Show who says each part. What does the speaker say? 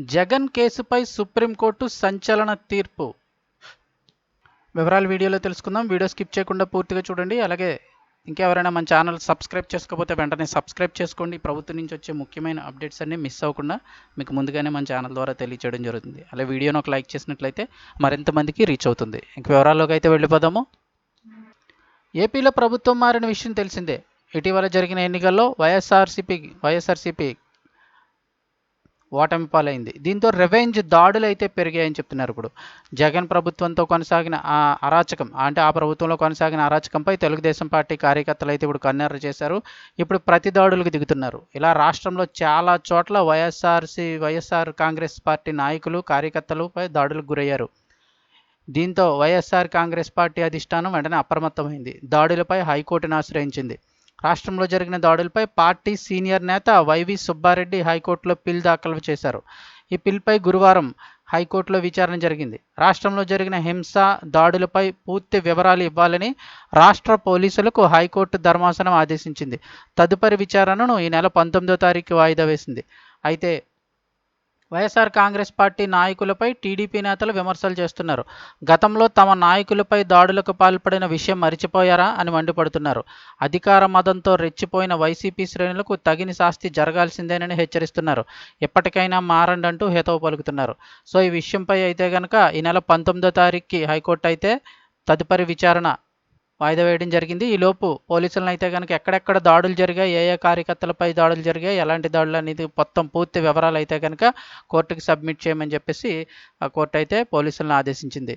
Speaker 1: జగన్ కేసుపై సుప్రీంకోర్టు సంచలన తీర్పు. వివరాలు వీడియోలో తెలుసుకుందాం. వీడియో స్కిప్ చేయకుండా పూర్తిగా చూడండి. అలాగే ఇంకెవరైనా మన ఛానల్ సబ్స్క్రైబ్ చేసుకోకపోతే వెంటనే సబ్స్క్రైబ్ చేసుకోండి. ప్రభుత్వం నుంచి వచ్చే ముఖ్యమైన అప్డేట్స్ అన్ని మిస్ అవ్వకుండా మీకు ముందుగానే మన ఛానల్ ద్వారా తెలియచేయడం జరుగుతుంది. అలా వీడియోను ఒక లైక్ చేసినట్లయితే మరింత మందికి రీచ్ అవుతుంది. ఇంక వివరాల్లోకి అయితే వెళ్ళిపోదాము. ఏపీలో ప్రభుత్వం మారిన విషయం తెలిసిందే. ఇటీవల జరిగిన ఎన్నికల్లో వైఎస్ఆర్సీపీ వైఎస్ఆర్సీపీ ఓటమి పాలైంది. దీంతో రెవెంజ్ దాడులు అయితే పెరిగాయని చెప్తున్నారు ఇప్పుడు. జగన్ ప్రభుత్వంతో కొనసాగిన ఆ అరాచకం అంటే ఆ ప్రభుత్వంలో కొనసాగిన అరాచకంపై తెలుగుదేశం పార్టీ కార్యకర్తలు అయితే ఇప్పుడు కన్నెర్ర చేశారు. ఇప్పుడు ప్రతి దాడులకు దిగుతున్నారు. ఇలా రాష్ట్రంలో చాలా చోట్ల వైఎస్ఆర్సీ వైఎస్ఆర్ కాంగ్రెస్ పార్టీ నాయకులు కార్యకర్తలపై దాడులకు గురయ్యారు. దీంతో వైఎస్ఆర్ కాంగ్రెస్ పార్టీ అధిష్టానం వెంటనే అప్రమత్తమైంది. దాడులపై హైకోర్టును ఆశ్రయించింది. రాష్ట్రంలో జరిగిన దాడులపై పార్టీ సీనియర్ నేత వైవి సుబ్బారెడ్డి హైకోర్టులో పిల్ దాఖలు చేశారు. ఈ పిల్పై గురువారం హైకోర్టులో విచారణ జరిగింది. రాష్ట్రంలో జరిగిన హింస దాడులపై పూర్తి వివరాలు ఇవ్వాలని రాష్ట్ర పోలీసులకు హైకోర్టు ధర్మాసనం ఆదేశించింది. తదుపరి విచారణను ఈ నెల పంతొమ్మిదో తారీఖు వాయిదా వేసింది. అయితే వైఎస్ఆర్ కాంగ్రెస్ పార్టీ నాయకులపై టీడీపీ నేతలు విమర్శలు చేస్తున్నారు. గతంలో తమ నాయకులపై దాడులకు పాల్పడిన విషయం మరిచిపోయారా అని మండిపడుతున్నారు. అధికార మదంతో రెచ్చిపోయిన వైసీపీ శ్రేణులకు తగిన శాస్తి జరగాల్సిందేనని హెచ్చరిస్తున్నారు. ఎప్పటికైనా మారండి అంటూ హేతవు పలుకుతున్నారు. సో ఈ విషయంపై అయితే కనుక ఈ నెల పంతొమ్మిదో తారీఖుకి హైకోర్టు అయితే తదుపరి విచారణ వాయిదా వేయడం జరిగింది. ఈ లోపు పోలీసులను అయితే కనుక ఎక్కడెక్కడ దాడులు జరిగాయి ఏ ఏ కార్యకర్తలపై దాడులు జరిగాయి ఎలాంటి దాడులు అనేది మొత్తం పూర్తి వివరాలు అయితే కనుక కోర్టుకి సబ్మిట్ చేయమని చెప్పేసి ఆ కోర్టు అయితే పోలీసులను ఆదేశించింది.